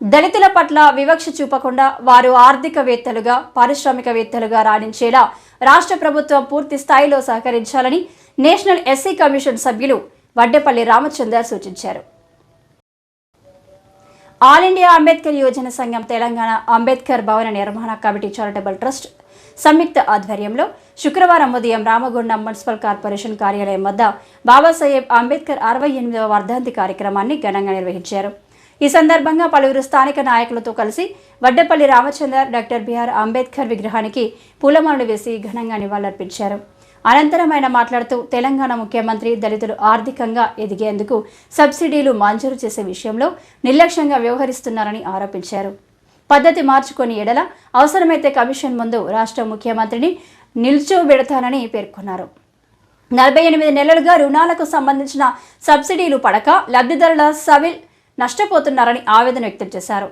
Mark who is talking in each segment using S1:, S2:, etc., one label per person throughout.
S1: దళితుల పట్ల వివక్ష చూపకుండా వారు ఆర్థికవేత్తలుగా పారిశ్రామికవేత్తలుగా రాణించేలా రాష్ట్ర ప్రభుత్వం పూర్తి స్థాయిలో సహకరించాలని నేషనల్ ఎస్సీ కమిషన్ సభ్యులు వడ్డేపల్లి రామచందర్ సూచించారు. ఆల్ ఇండియా అంబేద్కర్ యువజన సంఘం తెలంగాణ అంబేద్కర్ భవన నిర్మాణ కమిటీ చారిటబుల్ ట్రస్ట్ సంయుక్త ఆధ్వర్యంలో శుక్రవారం ఉదయం రామగుండం మున్సిపల్ కార్పొరేషన్ కార్యాలయం వద్ద బాబాసాహెబ్ అంబేద్కర్ అరవై ఎనిమిదవ వర్ధంతి కార్యక్రమాన్ని ఘనంగా నిర్వహించారు. ఈ సందర్భంగా పలువురు స్థానిక నాయకులతో కలిసి Vaddapalli Ramachander doctor B R Ambedkar విగ్రహానికి పూలమాలలు వేసి ఘనంగా నివాళులర్పించారు. అనంతరం ఆయన మాట్లాడుతూ తెలంగాణ ముఖ్యమంత్రి దళితులు ఆర్థికంగా ఎదిగేందుకు సబ్సిడీలు మంజూరు చేసే విషయంలో నిర్లక్ష్యంగా వ్యవహరిస్తున్నారని ఆరోపించారు. పద్ధతి మార్చుకొని ఎడల అవసరమైతే కమిషన్ ముందు రాష్ట్ర ముఖ్యమంత్రిని నిల్చోబెడతానని పేర్కొన్నారు. నలభై ఎనిమిది నెలలుగా రుణాలకు సంబంధించిన సబ్సిడీలు పడక లబ్ధిదారుల సవిల్ నష్టపోతున్నారని ఆవేదన వ్యక్తం చేశారు.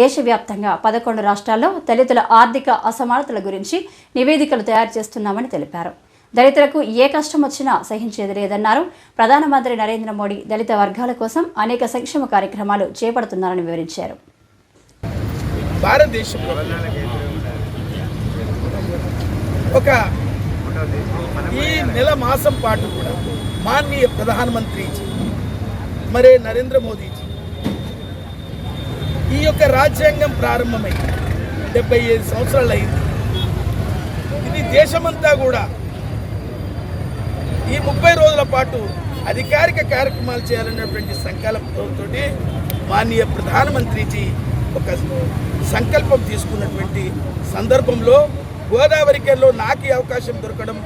S1: దేశవ్యాప్తంగా పదకొండు రాష్ట్రాల్లో దళితుల ఆర్థిక అసమానతల గురించి నివేదికలు తయారు చేస్తున్నామని తెలిపారు. దళితులకు ఏ కష్టం వచ్చినా సహించేది లేదన్నారు. ప్రధానమంత్రి నరేంద్ర మోడీ దళిత వర్గాల కోసం అనేక సంక్షేమ కార్యక్రమాలు చేపడుతున్నారని వివరించారు.
S2: భారతదేశం ఒక ఈ నెల మాసం పాటు కూడా మాననీయ ప్రధానమంత్రి మరే నరేంద్ర మోదీజీ ఈ యొక్క రాజ్యాంగం ప్రారంభమైంది డెబ్బై ఐదు సంవత్సరాలు అయింది ఇది దేశమంతా కూడా ఈ ముప్పై రోజుల పాటు అధికారిక కార్యక్రమాలు చేయాలన్నటువంటి సంకల్పంతో మాననీయ ప్రధానమంత్రిజీ ఒక సంకల్పం తీసుకున్నటువంటి సందర్భంలో గోదావరి నాకు ఈ అవకాశం దొరకడం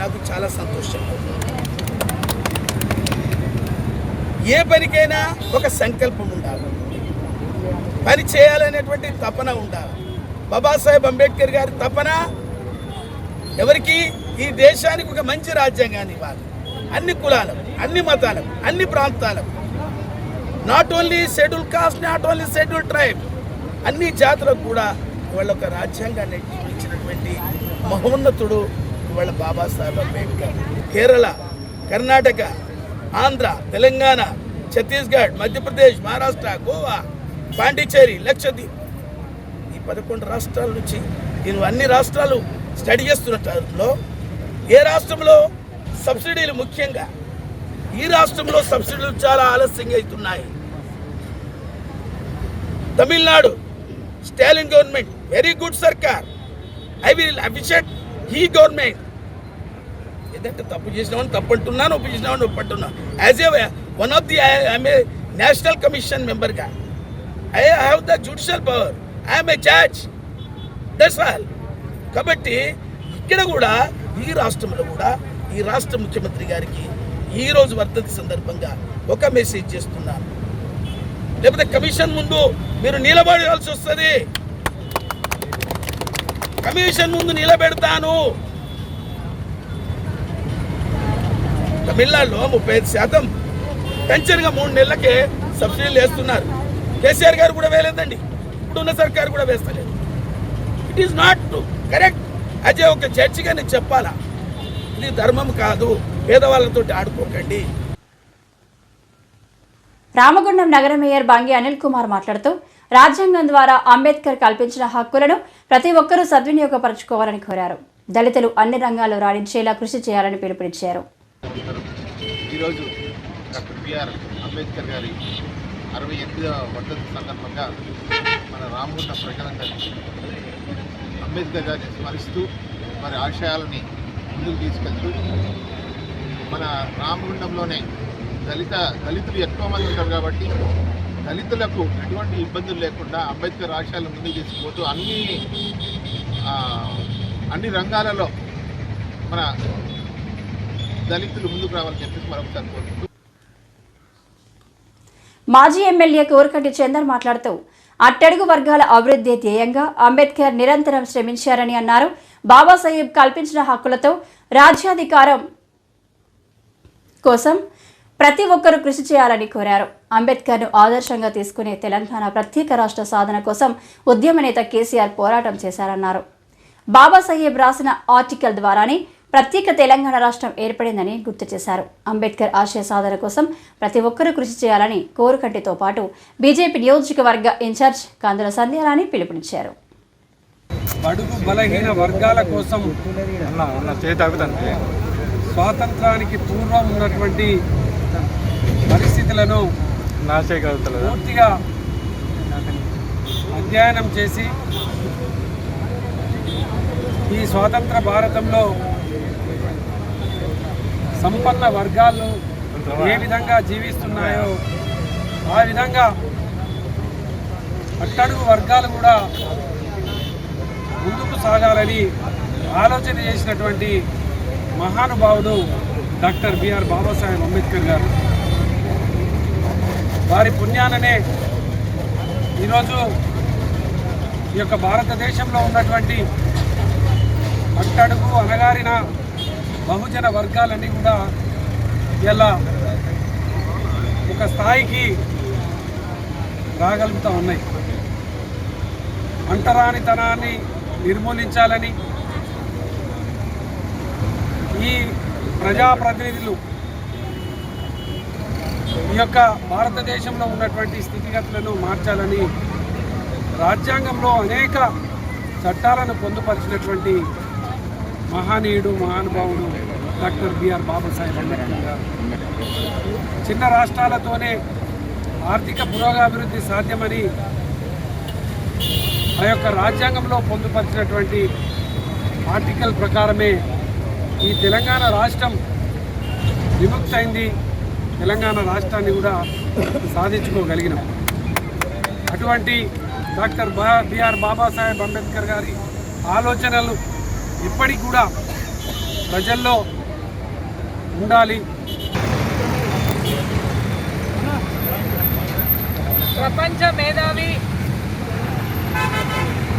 S2: నాకు చాలా సంతోషం. ఏ పనికైనా ఒక సంకల్పం ఉండాలి. పని చేయాలనేటువంటి తపన ఉండాలి. బాబాసాహెబ్ అంబేద్కర్ గారి తపన ఎవరికి? ఈ దేశానికి ఒక మంచి రాజ్యాంగాన్ని ఇవ్వాలి. అన్ని కులాలకు అన్ని మతాలకు అన్ని ప్రాంతాలకు. Not only schedule caste not only schedule tribe అన్ని జాతులకు కూడా ఇవాళ ఒక రాజ్యాంగాన్ని ఇచ్చినటువంటి మహోన్నతుడు ఇవాళ బాబాసాహెబ్ అంబేద్కర్. కేరళ కర్ణాటక ఆంధ్ర తెలంగాణ ఛత్తీస్గఢ్ మధ్యప్రదేశ్ మహారాష్ట్ర గోవా పాండిచ్చేరి లక్షద్వీప్. ఈ పదకొండు రాష్ట్రాల నుంచి నేను అన్ని రాష్ట్రాలు స్టడీ చేస్తున్న టైంలో ఏ రాష్ట్రంలో సబ్సిడీలు ముఖ్యంగా? ఈ రాష్ట్రంలో సబ్సిడీలు చాలా ఆలస్యంగా అవుతున్నాయి. Tamil Nadu Stalin government very good సర్కార్. ఐ విల్ అప్రిషియేట్ ఈ గవర్నమెంట్. ఏదంటే తప్పు చేసినామని తప్పంటున్నాను ఒప్పు చేసినామని ఒప్పంటున్నాను as a one of the I'm a national commission మెంబర్గా. I have the judicial power I'm a judge that's all కాబట్టి ఇక్కడ కూడా ఈ రాష్ట్రంలో కూడా ఈ రాష్ట్ర ముఖ్యమంత్రి గారికి ఈ రోజు వర్ధంతి సందర్భంగా ఒక మెసేజ్ చేస్తున్నాను లేకపోతే కమిషన్ ముందు మీరు నిలబడాల్సి వస్తుంది. కమిషన్ ముందు నిలబెడతాను. తమిళనాడులో ముప్పై ఐదు శాతం పెన్షన్గా మూడు నెలలకే సబ్సిడీలు వేస్తున్నారు. కేసీఆర్ గారు కూడా వేయలేదండి. ఇప్పుడున్న సర్కారు కూడా వేస్తలేదు. It is not correct Ajay ఒక చర్చిగా నేను చెప్పాలా? ఇది ధర్మం కాదు. పేదవాళ్ళతో ఆడుకోకండి.
S1: రామగుండం నగర మేయర్ బాంగి అనిల్ కుమార్ మాట్లాడుతూ రాజ్యాంగం ద్వారా అంబేద్కర్ కల్పించిన హక్కులను ప్రతి ఒక్కరూ సద్వినియోగపరచుకోవాలని కోరారు. దళితులు అన్ని రంగాల్లో రాణించేలా కృషి చేయాలని పిలుపునిచ్చారు.
S3: ఈరోజు డాక్టర్ బిఆర్ అంబేద్కర్ గారి అరవై ఎనిమిదవ వర్ధంతి సందర్భంగా మన రామగుండ ప్రజలందరినీ అంబేద్కర్ గారిని స్మరిస్తూ వారి ఆశయాలని ముందుకు తీసుకెళ్తూ మన రామగుండంలోనే దళిత దళితులు ఎక్కువ మంది ఉంటారు కాబట్టి దళితులకు ఎటువంటి ఇబ్బందులు లేకుండా అంబేద్కర్ ఆశయాలు ముందుకు తీసుకుపోతూ అన్ని అన్ని రంగాలలో మన దళితులు ముందుకు రావాలని చెప్పేసి మరొకసారి కోరుకుంటూ
S1: మాజీ ఎమ్మెల్యే కోరకటి చందర్ మాట్లాడుతూ అట్టడుగు వర్గాల అభివృద్ధి ధ్యేయంగా అంబేద్కర్ నిరంతరం శ్రమించారని అన్నారు. బాబాసాహెబ్ కల్పించిన హక్కులతో రాజ్యాధికారం కోసం ప్రతి ఒక్కరూ కృషి చేయాలని కోరారు. అంబేద్కర్ను ఆదర్శంగా తీసుకునే తెలంగాణ ప్రత్యేక రాష్ట్ర సాధన కోసం ఉద్యమ నేత కేసీఆర్ పోరాటం చేశారన్నారు. బాబాసాహెబ్ రాసిన ఆర్టికల్ ద్వారానే ప్రత్యేక తెలంగాణ రాష్ట్రం ఏర్పడిందని గుర్తు చేశారు. అంబేద్కర్ ఆశయ సాధన కోసం ప్రతి ఒక్కరూ కృషి చేయాలని కోరుకంటితో పాటు బీజేపీ నియోజకవర్గ ఇన్ఛార్జ్ కందుల సంధ్యారాణి పిలుపునిచ్చారు.
S4: బడుగు బలహీన వర్గాల కోసం స్వాతంత్రానికి పూర్వం ఉన్నటువంటి పరిస్థితులను పూర్తిగా అధ్యయనం చేసి ఈ స్వాతంత్ర భారతంలో సంపన్న వర్గాలు ఏ విధంగా జీవిస్తున్నాయో ఆ విధంగా అట్టడుగు వర్గాలు కూడా ముందుకు సాగాలని ఆలోచన చేసినటువంటి మహానుభావుడు డాక్టర్ బిఆర్ బాబాసాహెబ్ అంబేద్కర్ గారు. వారి పుణ్యాననే ఈరోజు ఈ యొక్క భారతదేశంలో ఉన్నటువంటి అట్టడుగు అనగారిన బహుజన వర్గాలన్నీ కూడా ఇలా ఒక స్థాయికి రాగలుగుతూ ఉన్నాయి. అంటరానితనాన్ని నిర్మూలించాలని ఈ ప్రజాప్రతినిధులు ఈ యొక్క భారతదేశంలో ఉన్నటువంటి స్థితిగతులను మార్చాలని రాజ్యాంగంలో అనేక చట్టాలను పొందుపరిచినటువంటి మహనీయుడు మహానుభావుడు డాక్టర్ బిఆర్ బాబాసాహెబ్ అంబేద్కర్ గారు. చిన్న రాష్ట్రాలతోనే ఆర్థిక పురోగాభివృద్ధి సాధ్యమని ఆ యొక్క రాజ్యాంగంలో పొందుపరిచినటువంటి ఆర్టికల్ ప్రకారమే ఈ తెలంగాణ రాష్ట్రం విముక్తైంది. తెలంగాణ రాష్ట్రాన్ని కూడా సాధించుకోగలిగినాం. అటువంటి డాక్టర్ బా బిఆర్ బాబాసాహెబ్ అంబేద్కర్ గారి ఆలోచనలు ఇప్పటికి కూడా ప్రజల్లో ఉండాలి.
S5: ప్రపంచ మేధావి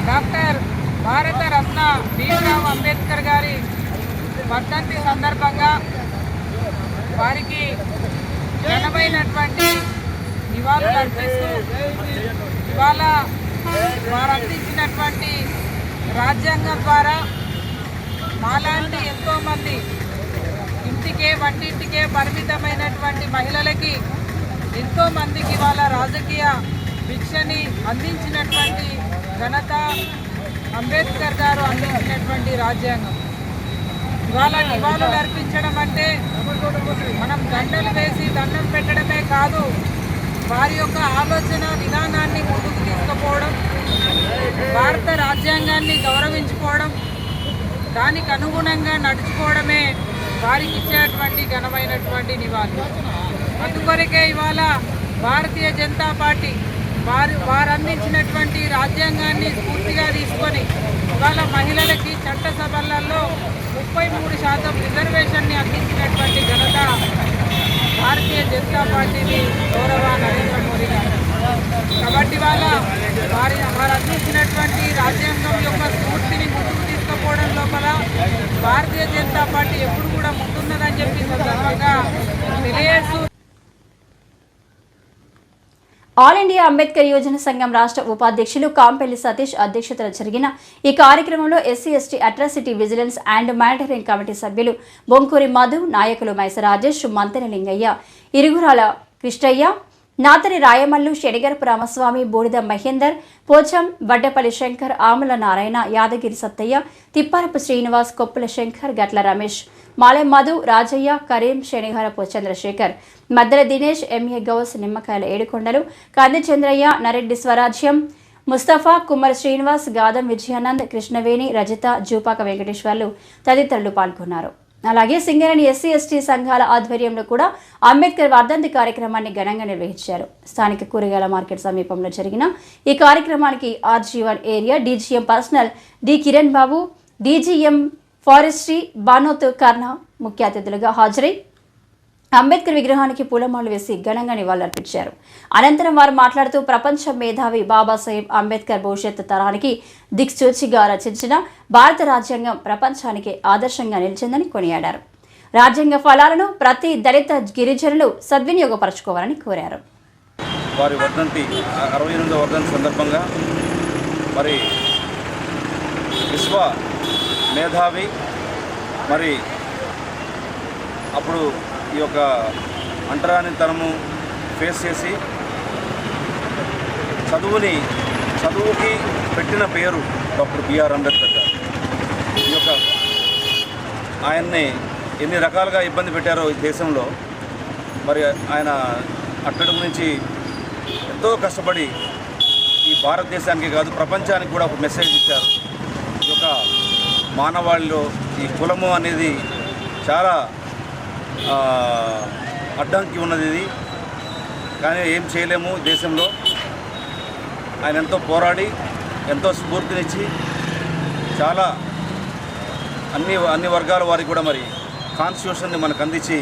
S5: డాక్టర్ భారత రత్న భీమరావు అంబేద్కర్ గారి వర్ధంతి సందర్భంగా వారికి ఘనమైనటువంటి నివాళులు అర్పిస్తూ ఇవాళ వారు అందించినటువంటి రాజ్యాంగం ద్వారా మాలాంటి ఎంతోమంది ఇంటికే వంటింటికే పరిమితమైనటువంటి మహిళలకి ఎంతో మందికి వాళ్ళ రాజకీయ భిక్షని అందించినటువంటి ఘనత అంబేద్కర్ గారు అందించినటువంటి రాజ్యాంగం. ఇవాళ నివాళులు అర్పించడం అంటే మనం దండలు వేసి దండం పెట్టడమే కాదు వారి యొక్క ఆలోచన విధానాన్ని ముందుకు తీసుకుపోవడం భారత రాజ్యాంగాన్ని గౌరవించుకోవడం దానికి అనుగుణంగా నడుచుకోవడమే వారికి ఇచ్చేటువంటి ఘనమైనటువంటి నివాళి. అందుకొరకే ఇవాళ భారతీయ జనతా పార్టీ వారు వారు అందించినటువంటి రాజ్యాంగాన్ని స్ఫూర్తిగా తీసుకొని ఇవాళ మహిళలకి చట్టసభలలో ముప్పై మూడు శాతం రిజర్వేషన్ని అందించినటువంటి ఘనత భారతీయ జనతా పార్టీని గౌరవ నరేంద్ర మోదీ గారు. కాబట్టి వాళ్ళ వారి వారు అందించినటువంటి రాజ్యాంగం యొక్క స్ఫూర్తిని ముందుకు లోపల భారతీయ జనతా పార్టీ ఎప్పుడు కూడా ముందున్నదని చెప్పి సందర్భంగా తెలియజేస్తూ
S1: ఆల్ ఇండియా అంబేద్కర్ యోజన సంఘం రాష్ట్ర ఉపాధ్యక్షులు కాంపెల్లి సతీష్ అధ్యక్షతన జరిగిన ఈ కార్యక్రమంలో SC ST atrocity vigilance and monitoring committee సభ్యులు బొంకూరి మధు నాయకులు మైసరాజేష్ మంతెన లింగయ్య ఇరుగురాల కృష్ణయ్య నాతరి రాయమల్లు శనిగరపు రామస్వామి బూడిద మహేందర్ పోచం వడ్డపల్లి శంకర్ ఆముల నారాయణ యాదగిరి సత్తయ్య తిప్పారపు శ్రీనివాస్ కొప్పుల శంకర్ గట్ల రమేష్ మాలెం మధు రాజయ్య కరీం శనిగారపు చంద్రశేఖర్ మద్దెల దినేష్ ఎంఏ గౌస్ నిమ్మకాయల ఏడుకొండలు కంది చంద్రయ్య నరెడ్డి స్వరాజ్యం ముస్తఫా కుమార్ శ్రీనివాస్ గాదం విజయానంద్ కృష్ణవేణి రజిత జూపాక వెంకటేశ్వర్లు తదితరులు పాల్గొన్నారు. అలాగే సింగరేణి ఎస్సీ ఎస్టీ సంఘాల ఆధ్వర్యంలో కూడా అంబేద్కర్ వర్ధంతి కార్యక్రమాన్ని ఘనంగా నిర్వహించారు. స్థానిక కూరగాయల మార్కెట్ సమీపంలో జరిగిన ఈ కార్యక్రమానికి RG one area DGM personnel D Kiran Babu DGM forestry Banoth Karna ముఖ్య అతిథులుగా హాజరై అంబేద్కర్ విగ్రహానికి పూలమాలు వేసి ఘనంగా నివాళులర్పించారు. అనంతరం వారు మాట్లాడుతూ ప్రపంచ మేధావి బాబాసాహెబ్ అంబేద్కర్ భవిష్యత్తు తరానికి దిక్సూచిగా రచించిన భారత రాజ్యాంగం ప్రపంచానికి ఆదర్శంగా నిలిచిందని కొనియాడారు. రాజ్యాంగ ఫలాలను ప్రతి దళిత గిరిజనులు సద్వినియోగపరచుకోవాలని కోరారు.
S6: వారి వర్ధంతి అరవై ఎనిమిదవ వర్ధంతి సందర్భంగా మరి విశ్వ మేధావి మరి అప్పుడు ఈ యొక్క అంటరానితనము ఫేస్ చేసి చదువుని చదువుకి పెట్టిన పేరు డాక్టర్ బిఆర్ అంబేద్కర్ గారు. ఈ యొక్క ఆయన్ని ఎన్ని రకాలుగా ఇబ్బంది పెట్టారో ఈ దేశంలో మరి ఆయన అట్టడుగు నుంచి ఎంతో కష్టపడి ఈ భారతదేశానికి కాదు ప్రపంచానికి కూడా ఒక మెసేజ్ ఇచ్చారు. ఈ యొక్క మానవాళిలో ఈ కులము అనేది చాలా అడ్డంకి ఉన్నది ఇది. కానీ ఏం చేయలేము దేశంలో. ఆయన ఎంతో పోరాడి ఎంతో స్ఫూర్తినిచ్చి చాలా అన్ని అన్ని వర్గాల వారికి కూడా మరి కాన్స్టిట్యూషన్ని మనకు అందించి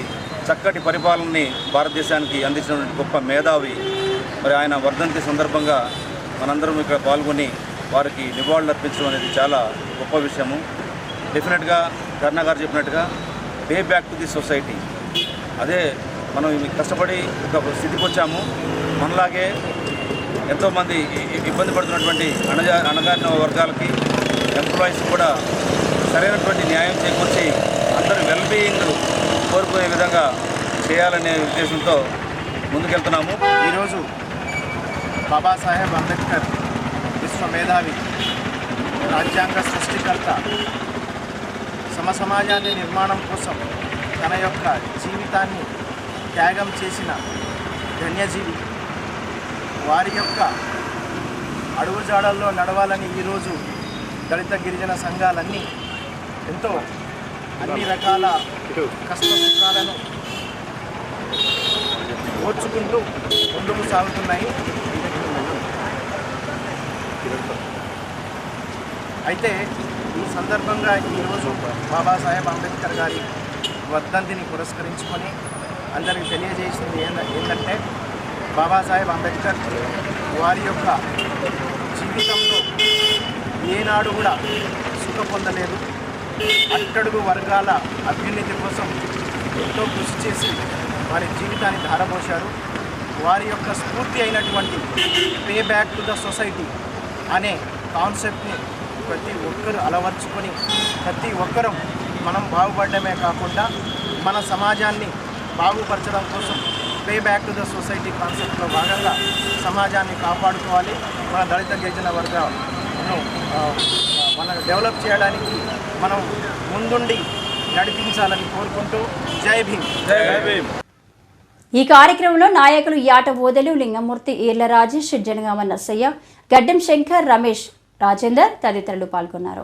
S6: చక్కటి పరిపాలనని భారతదేశానికి అందించినటువంటి గొప్ప మేధావి. మరి ఆయన వర్ధంతి సందర్భంగా మనందరం ఇక్కడ పాల్గొని వారికి నివాళులు అర్పించడం అనేది చాలా గొప్ప విషయము. డెఫినెట్గా కరుణ గారు చెప్పినట్టుగా pay back to the society. అదే మనం ఇవి కష్టపడి ఒక స్థితికి వచ్చాము మనలాగే ఎంతోమంది ఇబ్బంది పడుతున్నటువంటి అణజా అణగారిన వర్గాలకి ఎంప్లాయీస్ కూడా సరైనటువంటి న్యాయం చేకూర్చి అందరి వెల్బీయింగ్ కోరుకునే విధంగా చేయాలనే ఉద్దేశంతో ముందుకెళ్తున్నాము.
S3: ఈరోజు బాబాసాహెబ్ అంబేద్కర్ విశ్వ మేధావి రాజ్యాంగ సృష్టికర్త సమసమాజాన్ని నిర్మాణం కోసం తన యొక్క జీవితాన్ని త్యాగం చేసిన ధన్యజీవి. వారి యొక్క అడుగుజాడల్లో నడవాలని ఈరోజు దళిత గిరిజన సంఘాలన్నీ ఎంతో అన్ని రకాల కష్ట ఓర్చుకుంటూ ముందుకు సాగుతున్నాయి. అయితే సందర్భంగా ఈరోజు బాబాసాహెబ్ అంబేద్కర్ గారి వర్ధంతిని పురస్కరించుకొని అందరికి తెలియజేసింది ఏంటంటే బాబాసాహెబ్ అంబేద్కర్ వారి యొక్క జీవితంలో ఏనాడు కూడా సుఖ పొందలేదు. అట్టడుగు వర్గాల అభ్యున్నతి కోసం ఎంతో కృషి చేసి వారి జీవితాన్ని ధారపోశారు వారి యొక్క స్ఫూర్తి అయినటువంటి pay back to the society అనే కాన్సెప్ట్ని ప్రతి ఒక్కరు అలవర్చుకొని ప్రతి ఒక్కరం మనం బాగుపడడమే కాకుండా మన సమాజాన్ని బాగుపరచడం కోసం pay back to the society కాన్సెప్ట్లో భాగంగా సమాజాన్ని కాపాడుకోవాలి. మన దళిత గిరిజన వర్గాలను మనం డెవలప్ చేయడానికి మనం ముందుండి నడిపించాలని కోరుకుంటూ జై భీమ్.
S6: జై భీమ్.
S1: ఈ కార్యక్రమంలో నాయకులు యాట ఓదెలు లింగమూర్తి ఈర్ల రాజేష్ జనగామ నర్సయ్య గడ్డం శంకర్ రమేష్ రాజేందర్ తదితరులు పాల్గొన్నారు.